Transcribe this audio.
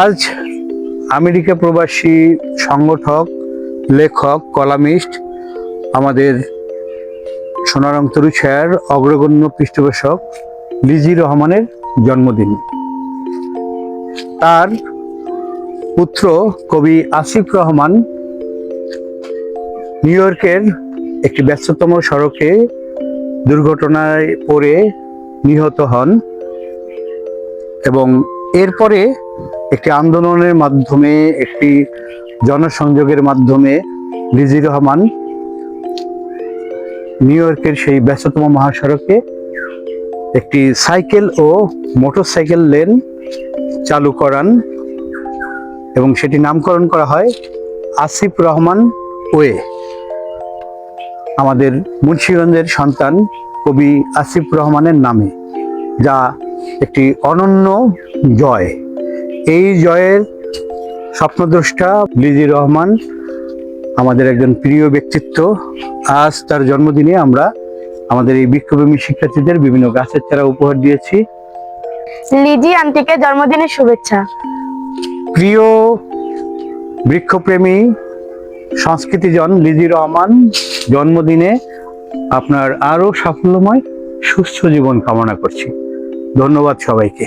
আজ আমেরিকা প্রবাসী সংগঠক, লেখক, কলামিস্ট, আমাদের সোনারং তরুছায়ার অগ্রগণ্য পৃষ্ঠপোষক লিজি রহমানের জন্মদিন। তার পুত্র কবি আসিফ রহমান নিউ ইয়র্কের একটি ব্যস্ততম সড়কে দুর্ঘটনায় পড়ে নিহত হন এবং এরপরে একটি আন্দোলনের মাধ্যমে, একটি জনসংযোগের মাধ্যমে লিজি রহমান নিউ ইয়র্কের সেই ব্যস্ততম মহাসড়কে একটি সাইকেল ও মোটরসাইকেল লেন চালু করান এবং সেটি নামকরণ করা হয় আসিফ রহমান ওয়ে। আমাদের মুন্সিগঞ্জের সন্তান কবি আসিফ রহমানের নামে, যা একটি অনন্য জয়। এই জয়ের স্বপ্নদ্রষ্টা লিজি রহমান আমাদের একজন প্রিয় ব্যক্তিত্ব আজ তার জন্মদিনে আমরা আমাদের এই বৃক্ষপ্রেমী শিক্ষার্থীদের বিভিন্ন গাছের চারা উপহার দিয়েছি। লিজি আন্টিকে জন্মদিনের শুভেচ্ছা। প্রিয় বৃক্ষপ্রেমী সংস্কৃতিজন লিজি রহমান জন্মদিনে আপনার আরও সাফল্যময় সুস্থ জীবন কামনা করছি। ধন্যবাদ সবাইকে।